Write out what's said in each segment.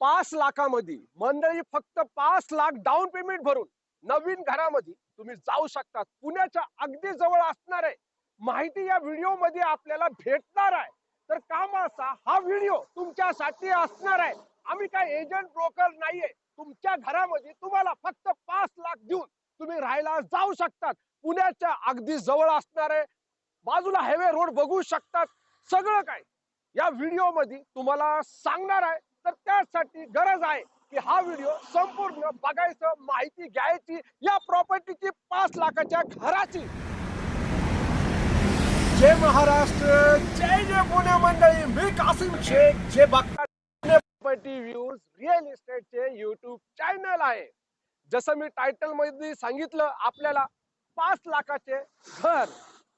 पाच लाखामध्ये मंडळी फक्त पाच लाख डाऊन पेमेंट भरून नवीन घरामध्ये तुम्ही जाऊ शकता पुण्याच्या अगदी जवळ असणार आहे. माहिती या व्हिडिओमध्ये आपल्याला भेटणार आहे. तर कामाचा हा व्हिडिओ तुमच्यासाठी असणार आहे. आम्ही काय एजंट ब्रोकर नाहीये. तुमच्या घरामध्ये तुम्हाला फक्त पाच लाख देऊन तुम्ही राहायला जाऊ शकतात. पुण्याच्या अगदी जवळ असणार आहे. बाजूला हायवे रोड बघू शकतात. सगळं काय या व्हिडिओमध्ये तुम्हाला सांगणार आहे. तर त्यासाठी गरज आहे की हा व्हिडिओ संपूर्ण बघायचं माहिती घ्यायची या प्रॉपर्टीची पाच लाखाच्या घराची. जय महाराष्ट्र जय जय पुणे मंडळी मी कासिम शेख जे बघतात प्रॉपर्टी व्ह्यूज रिअल इस्टेटचे युट्यूब चॅनल आहे. जसं मी टायटलमध्ये सांगितलं आपल्याला पाच लाखाचे घर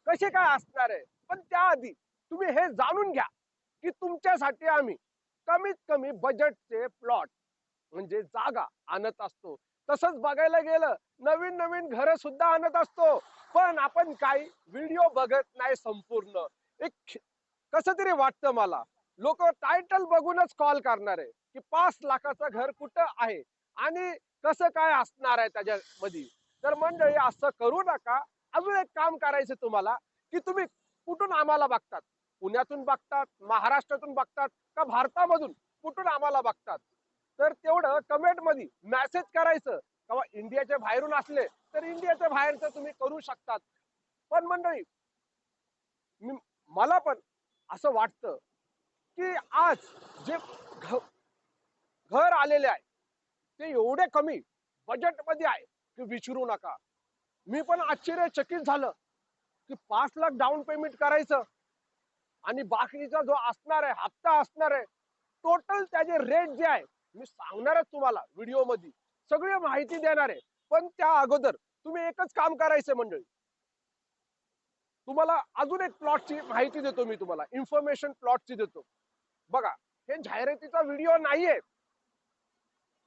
कसे काय असणार आहे? पण त्याआधी तुम्ही हे जाणून घ्या की तुमच्यासाठी आम्ही कमीत कमी बजेटचे प्लॉट म्हणजे जागा आणत असतो. तसंच बघायला गेलं नवीन नवीन घर सुद्धा आणत असतो. पण आपण काही व्हिडिओ बघत नाही संपूर्ण. एक कस तरी वाटतं मला लोक टायटल बघूनच कॉल करणार आहे की पाच लाखाचं घर कुठं आहे? आणि कसं काय असणार आहे त्याच्यामध्ये? तर मंडळी असं करू नका. अजून एक काम करायचं तुम्हाला की तुम्ही कुठून आम्हाला बघतात? पुण्यातून बघतात महाराष्ट्रातून बघतात का भारतामधून? कुठून आम्हाला बघतात? तर तेवढं कमेंटमध्ये मेसेज करायचं. किंवा इंडियाच्या बाहेरून असले तर इंडियाच्या बाहेरचं तुम्ही करू शकतात. पण मंडळी मला पण असं वाटतं की आज जे घर आलेले आहे ते एवढे कमी बजेटमध्ये आहे की विचारू नका. मी पण आश्चर्यचकित झालं की पाच लाख डाऊन पेमेंट करायचं. आणि बाकीचा जो असणार आहे हप्ता असणार आहे टोटल त्याचे रेट जे आहे मी सांगणारच तुम्हाला व्हिडिओमध्ये सगळी माहिती देणार आहे. पण त्या अगोदर तुम्ही एकच काम करायचं मंडळी. तुम्हाला अजून एक प्लॉटची माहिती देतो मी तुम्हाला. इन्फॉर्मेशन प्लॉटची देतो. बघा हे जाहिरातीचा व्हिडिओ नाहीये.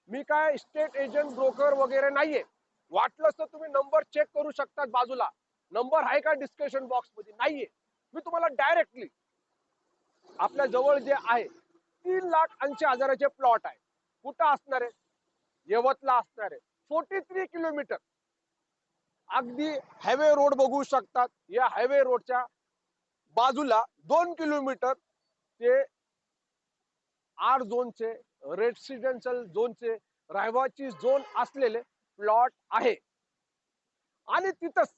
मी काय स्टेट एजंट ब्रोकर वगैरे नाहीये. वाटलंच तर तुम्ही नंबर चेक करू शकतात बाजूला. नंबर आहे का डिस्कशन बॉक्समध्ये? नाहीये. मी तुम्हाला डायरेक्टली आपल्या जवळ जे आहे तीन लाख ऐंशी हजाराचे प्लॉट आहे. कुठं असणार आहे? यवतला असणार आहे. फोर्टी थ्री किलोमीटर अगदी हायवे रोड बघू शकतात. या हायवे रोडच्या बाजूला दोन किलोमीटर ते आर झोनचे रेसिडेन्शियल झोनचे रहिवासी झोन असलेले प्लॉट आहे. आणि तिथंच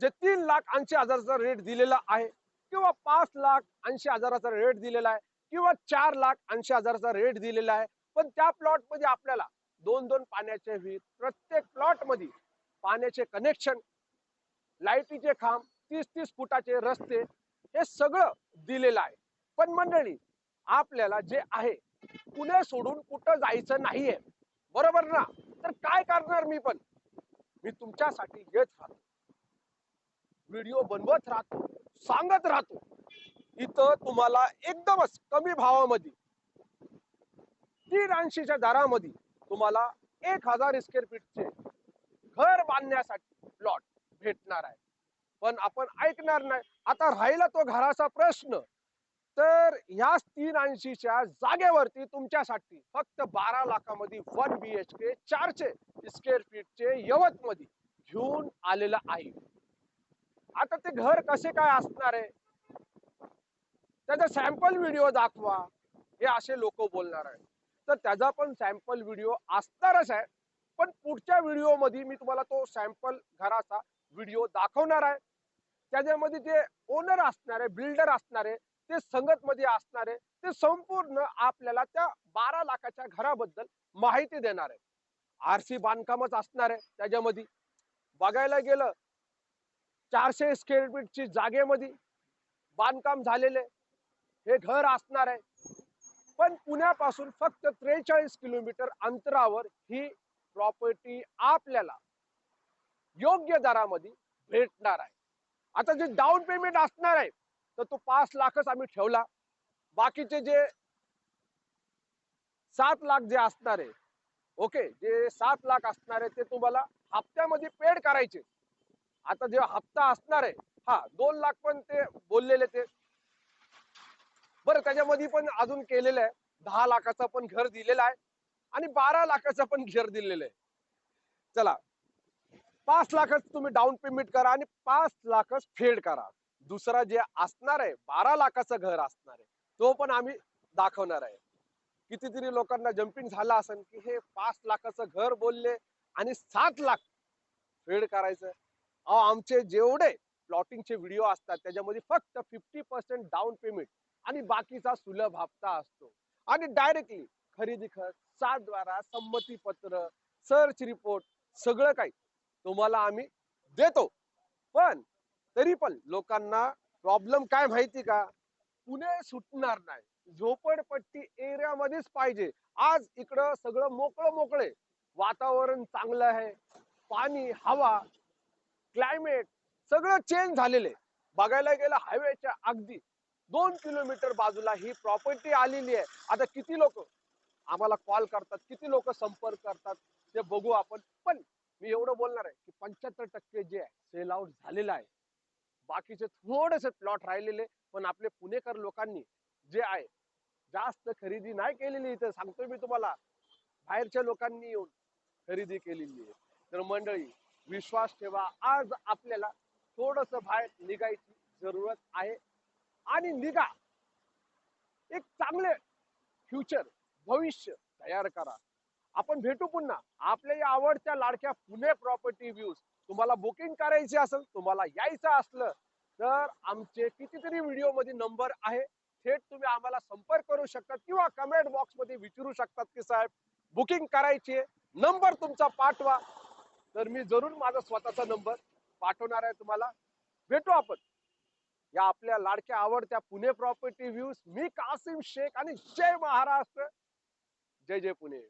जे तीन लाख ऐंशी हजाराचा रेट दिलेला आहे. किंवा पाच लाख ऐंशी हजाराचा रेट दिलेला आहे किंवा चार लाख ऐंशी हजाराचा रेट दिलेला आहे. पण त्या प्लॉटमध्ये आपल्याला दोन दोन पाण्याचे विहीर प्रत्येक प्लॉटमध्ये पाण्याचे कनेक्शन लाईटीचे खांब तीस तीस फुटाचे रस्ते हे सगळं दिलेलं आहे. पण मंडळी आपल्याला जे आहे पुणे सोडून कुठं जायचं नाहीये. बरोबर ना? तर काय करणार मी पण? मी तुमच्यासाठी येत राहतो. व्हिडिओ बनवत राहतो. सांगत राहतो. इथं तुम्हाला एकदमच कमी भावामध्ये तीन ऐंशीच्या दरामध्ये तुम्हाला एक हजार स्क्वेअर फीटचे घर बांधण्यासाठी प्लॉट भेटणार आहे. पण आपण ऐकणार नाही. आता राहिला तो घराचा प्रश्न. तर ह्या तीन ऐंशीच्या जागेवरती तुमच्यासाठी फक्त बारा लाखामध्ये वन बी एच के चारशे स्क्वेअर फीटचे यवत मध्ये घेऊन आलेलं आहे. आता ते घर कसे काय असणार आहे? त्याचा सॅम्पल व्हिडिओ दाखवा. हे असे लोक बोलणार आहे तर त्याचा पण सॅम्पल व्हिडिओ असणारच आहे. पण पुढच्या व्हिडिओमध्ये मी तुम्हाला तो सॅम्पल घराचा व्हिडिओ दाखवणार आहे. त्याच्यामध्ये जे ओनर असणार आहे बिल्डर असणार आहे ते संगत मध्ये असणार आहे ते संपूर्ण आपल्याला त्या बारा लाखाच्या घराबद्दल माहिती देणार आहे. आरसी बांधकामच असणार आहे त्याच्यामध्ये. बघायला गेलं चारशे स्क्वेअर फीटची जागेमध्ये बांधकाम झालेले हे घर असणार आहे. पण पुण्यापासून फक्त त्रेचाळीस किलोमीटर अंतरावर ही प्रॉपर्टी आपल्याला योग्य दरामध्ये भेटणार आहे. आता जे डाऊन पेमेंट असणार आहे तर तो पाच लाखच आम्ही ठेवला. बाकीचे जे सात लाख जे असणार आहे ओके जे सात लाख असणार आहे ते तुम्हाला हप्त्यामध्ये पेड करायचे. आता जेव्हा हप्ता असणार आहे हा दोन लाख पण ते बोललेले ते. बरं त्याच्यामध्ये पण अजून केलेलं आहे. दहा लाखाचं पण घर दिलेलं आहे आणि बारा लाखाचं पण घर दिलेलं आहे. चला पाच लाखच तुम्ही डाऊन पेमेंट करा आणि पाच लाखच फेड करा. दुसरा जे असणार आहे बारा लाखाचं घर असणार आहे तो पण आम्ही दाखवणार आहे. कितीतरी लोकांना जम्पिंग झालं असेल की हे पाच लाखाचं घर बोलले आणि सात लाख फेड करायचं. आमचे जेवढे प्लॉटिंगचे व्हिडिओ असतात त्याच्यामध्ये फक्त फिफ्टी पर्सेंट डाऊन पेमेंट आणि बाकीचा सुलभ हप्ता असतो. आणि डायरेक्टली खरेदी खत सात द्वारा संमती पत्र सर्च रिपोर्ट सगळं काही तुम्हाला आम्ही देतो. पण तरी पण लोकांना प्रॉब्लेम काय माहिती का? पुणे सुटणार नाही. झोपडपट्टी एरियामध्येच पाहिजे. आज इकडं सगळं मोकळं मोकळे वातावरण चांगलं आहे. पाणी हवा क्लायमेट सगळं चेंज झालेलं आहे. बघायला गेलं हायवेच्या अगदी दोन किलोमीटर बाजूला ही प्रॉपर्टी आलेली आहे. आता किती लोक आम्हाला कॉल करतात किती लोक संपर्क करतात ते बघू आपण. पण मी एवढं बोलणार आहे की पंच्याहत्तर टक्के जे आहे सेल आउट झालेलं आहे. बाकीचे थोडेसे प्लॉट राहिलेले पण आपले पुणेकर लोकांनी जे आहे जास्त खरेदी नाही केलेली इथं. सांगतोय मी तुम्हाला बाहेरच्या लोकांनी येऊन खरेदी केलेली आहे. तर मंडळी विश्वास ठेवा. आज आपल्याला थोडस बाहेर निघायची जरूरत आहे. आणि निघा. एक चांगले फ्युचर भविष्य तयार करा. आपण भेटू पुन्हा. आपल्या या आवडत्या लाडक्या पुणे प्रॉपर्टी व्ह्यूज तुम्हाला बुकिंग करायची असेल तुम्हाला यायचं असलं तर आमचे कितीतरी व्हिडिओमध्ये नंबर आहे. थेट तुम्ही आम्हाला संपर्क करू शकता किंवा कमेंट बॉक्समध्ये विचारू शकतात की साहेब बुकिंग करायची नंबर तुमचा पाठवा. तर मी जरूर माझा स्वतःचा नंबर पाठवणार आहे तुम्हाला. भेटू आपण. या आपल्या लाडक्या आवडत्या पुणे प्रॉपर्टी व्ह्यूज मी कासिम शेख आणि जय महाराष्ट्र. जय जय पुणे.